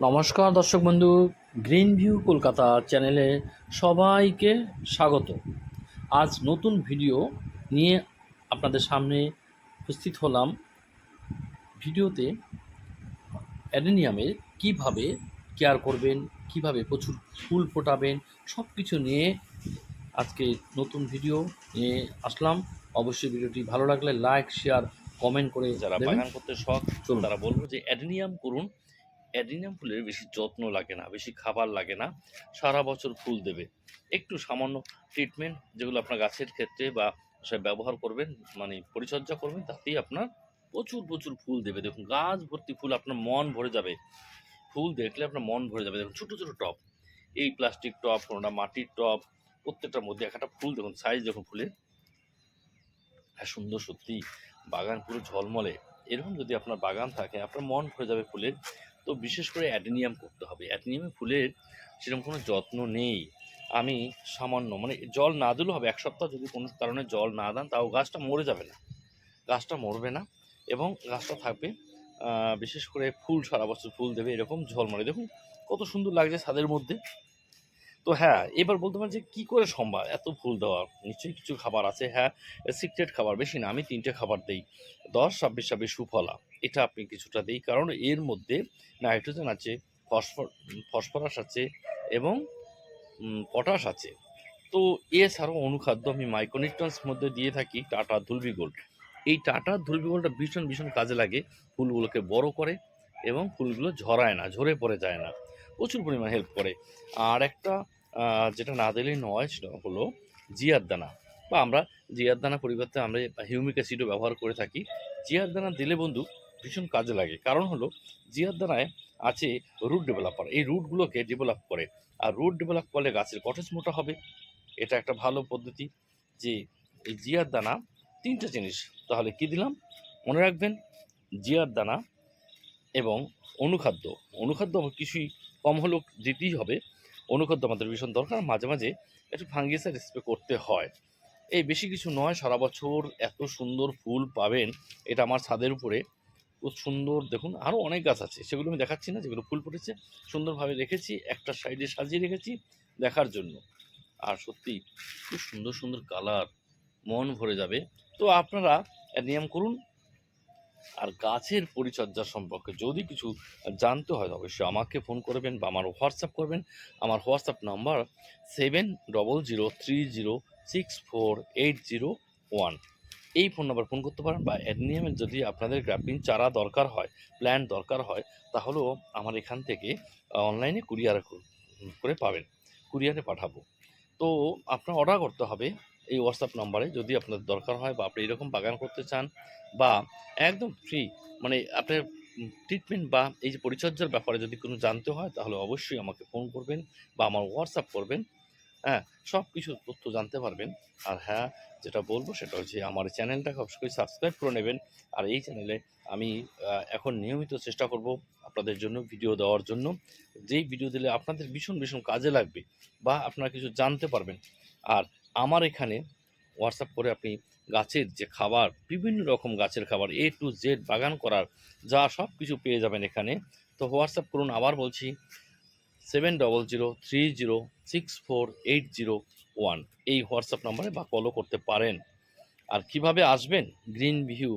নমস্কার দর্শক বন্ধু গ্রিন ভিউ কলকাতা চ্যানেলে সবাইকে স্বাগত আজ নতুন ভিডিও নিয়ে আপনাদের সামনে উপস্থিত হলাম ভিডিওতে অ্যাডেনিয়ামের কীভাবে কেয়ার করবেন কীভাবে প্রচুর ফুল ফোটাবেন সব কিছু নিয়ে আজকে নতুন ভিডিও নিয়ে আসলাম অবশ্যই ভিডিওটি ভালো লাগলে লাইক শেয়ার কমেন্ট করে যারা। বাগান করতে শখ। তারা বলব যে অ্যাডেনিয়াম করুন অ্যাডিনিয়াম ফুলের বেশি যত্ন লাগে না, বেশি খাবার লাগে না, সারা বছর ফুল দেবে। একটু সামান্য ট্রিটমেন্ট যেগুলো আপনার গাছের ক্ষেত্রে বা সে ব্যবহার করবেন মানে পরিচর্যা করবেন, তাতেই আপনার প্রচুর প্রচুর ফুল দেবে। দেখুন, গাছ ভর্তি ফুল আপনার মন ভরে যাবে। ফুল দেখলে আপনার মন ভরে যাবে। দেখুন, ছোটো ছোটো টব। এই প্লাস্টিক টব, কোনোটা মাটির টব, প্রত্যেকটার মধ্যে একটা ফুল, দেখুন সাইজ দেখুন, ফুলের। হ্যাঁ সুন্দর সত্যি বাগান পুরো ঝলমলে। এরকম যদি আপনার বাগান থাকে, আপনার মন ভরে যাবে ফুলের তো বিশেষ করে অ্যাডেনিয়াম করতে হবে। অ্যাডেনিয়ামে ফুলের সেরকম কোনো যত্ন নেই। আমি সামান্য মানে জল না দিলেও হবে। এক সপ্তাহ যদি কোনো কারণে জল না দেন, তাও গাছটা মরে যাবে না। গাছটা মরবে না এবং গাছটা থাকবে বিশেষ করে ফুল সারা বছর ফুল দেবে, এরকম ঝলমলে। দেখুন কত সুন্দর লাগছে ছাদের মধ্যে। তো হ্যাঁ এবার বলতে পারেন যে কী করে সম্ভব? এত ফুল দেওয়া, নিশ্চয়ই কিছু খাবার আছে। হ্যাঁ সিক্রেট খাবার, বেশি না, আমি তিনটে খাবার দিই। দশ, ছাব্বিশ ছাব্বিশ, সুফলা। এটা আপনি কিছুটা দিই। কারণ এর মধ্যে নাইট্রোজেন আছে, ফসফর ফসফরাস আছে এবং পটাশ আছে। তো এছাড়াও অনুখাদ্য আমি মাইক্রোনিউট্রন্স মধ্যে দিয়ে থাকি, টাটা ধুলবি গোল্ড এই টাটা ধুলবি গোল্ডটা ভীষণ ভীষণ কাজে লাগে। ফুলগুলোকে বড় করে এবং ফুলগুলো ঝরায় না, ঝরে পড়ে যায় না। প্রচুর পরিমাণে হেল্প করে। আর একটা যেটা না দিলেই নয়, সেটা হলো জিয়ার দানা বা আমরা জিয়ার দানা পরিবর্তে আমরা হিউমিক অ্যাসিডও ব্যবহার করে থাকি। জিয়ার দানা দিলে বন্ধু ভীষণ কাজে লাগে। কারণ হলো দানায় আছে রুট ডেভেলপার এই রুটগুলোকে ডেভেলপ করে। আর রুট ডেভেলপ করলে গাছের কটেজ মোটা হবে। এটা একটা ভালো পদ্ধতি যে, এই জিয়ার দানা তিনটে জিনিস। তাহলে কি দিলাম? মনে রাখবেন জিয়ার দানা এবং অনুখাদ্য। অনুখাদ্য কিছুই কম হলেও দিতেই হবে। অনুখাদ্য আমাদের ভীষণ দরকার। মাঝে মাঝে একটু ফাঙ্গিসাইড স্প্রে করতে হয়। এই বেশি কিছু নয়, সারা বছর এত সুন্দর ফুল পাবেন। এটা আমার ছাদের উপরে খুব সুন্দর দেখুন আরও অনেক গাছ আছে, সেগুলো আমি দেখাচ্ছি না, যেগুলো ফুল ফুটেছে। সুন্দরভাবে রেখেছি, একটা সাইডে সাজিয়ে রেখেছি দেখার জন্য। আর সত্যি খুব সুন্দর সুন্দর কালার, মন ভরে যাবে। তো আপনারা নিয়ম করুন, আর গাছের পরিচর্যা সম্পর্কে যদি কিছু জানতে হয়, অবশ্যই আমাকে ফোন করবেন বা আমার হোয়াটসঅ্যাপ করবেন। আমার WhatsApp number seven double zero three zero six four eight zero one এই ফোন নাম্বার ফোন করতে পারেন বা অ্যাডনিয়ামের যদি আপনাদের গ্রাফিন চারা দরকার হয় প্ল্যান দরকার হয়, তাহলেও আমার এখান থেকে অনলাইনে কুরিয়ার করে পাবেন কুরিয়ারে পাঠাবো। তো আপনার অর্ডার করতে হবে এই হোয়াটসঅ্যাপ নাম্বারে যদি আপনার দরকার হয় বা আপনি এরকম বাগান করতে চান বা একদম ফ্রি মানে আপনার ট্রিটমেন্ট বা এই যে পরিচর্যার ব্যাপারে যদি কোনো জানতে হয়, তাহলে অবশ্যই আমাকে ফোন করবেন বা আমার হোয়াটসঅ্যাপ করবেন। হ্যাঁ সব কিছু তথ্য জানতে পারবেন। আর হ্যাঁ যেটা বলব সেটা হচ্ছে আমার চ্যানেলটাকে অবশ্যই সাবস্ক্রাইব করে নেবেন। আর এই চ্যানেলে আমি এখন নিয়মিত চেষ্টা করব আপনাদের জন্য ভিডিও দেওয়ার জন্য। যেই ভিডিও দিলে আপনাদের ভীষণ ভীষণ কাজে লাগবে বা আপনারা কিছু জানতে পারবেন। আর আমার এখানে হোয়াটসঅ্যাপ করে আপনি গাছের যে খাবার, বিভিন্ন রকম গাছের খাবার এ টু জেড বাগান করার যা সব কিছু পেয়ে যাবেন এখানে। তো হোয়াটসঅ্যাপ করুন, আবার বলছি seven double zero three zero six four eight zero one এই হোয়াটসঅ্যাপ নাম্বারে বা কলও করতে পারেন। আর কীভাবে আসবেন? Green view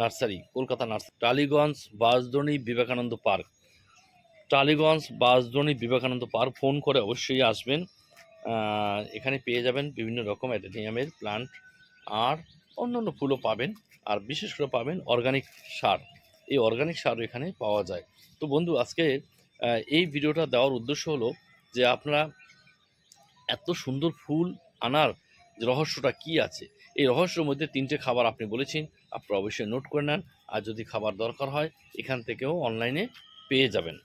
nursery Kolkata nursery Tollygunge Bansdroni Vivekananda park Tollygunge Bansdroni Vivekananda park phone করে অবশ্যই আসবেন। এখানে পেয়ে যাবেন বিভিন্ন রকম অ্যাডেনিয়ামের প্লান্ট আর অন্যান্য ফুলও পাবেন। আর বিশেষ করে পাবেন অর্গানিক সার। এই অর্গানিক সার এখানে পাওয়া যায়। তো বন্ধু, আজকে এই ভিডিওটা দেওয়ার উদ্দেশ্য হলো যে আপনারা এত সুন্দর ফুল আনার রহস্যটা কি আছে, এই রহস্যের মধ্যে তিনটে খাবার আপনি বলেছেন, আপনারা অবশ্যই নোট করে নেন, আর যদি খাবার দরকার হয়, এখান থেকেও অনলাইনে পেয়ে যাবেন।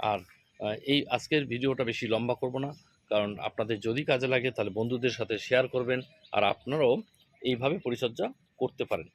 আর এই আজকের ভিডিওটা বেশি লম্বা করব না, কারণ আপনাদের যদি কাজে লাগে, তাহলে বন্ধুদের সাথে শেয়ার করবেন, আর আপনারাও এইভাবে পরিচর্যা করতে পারেন।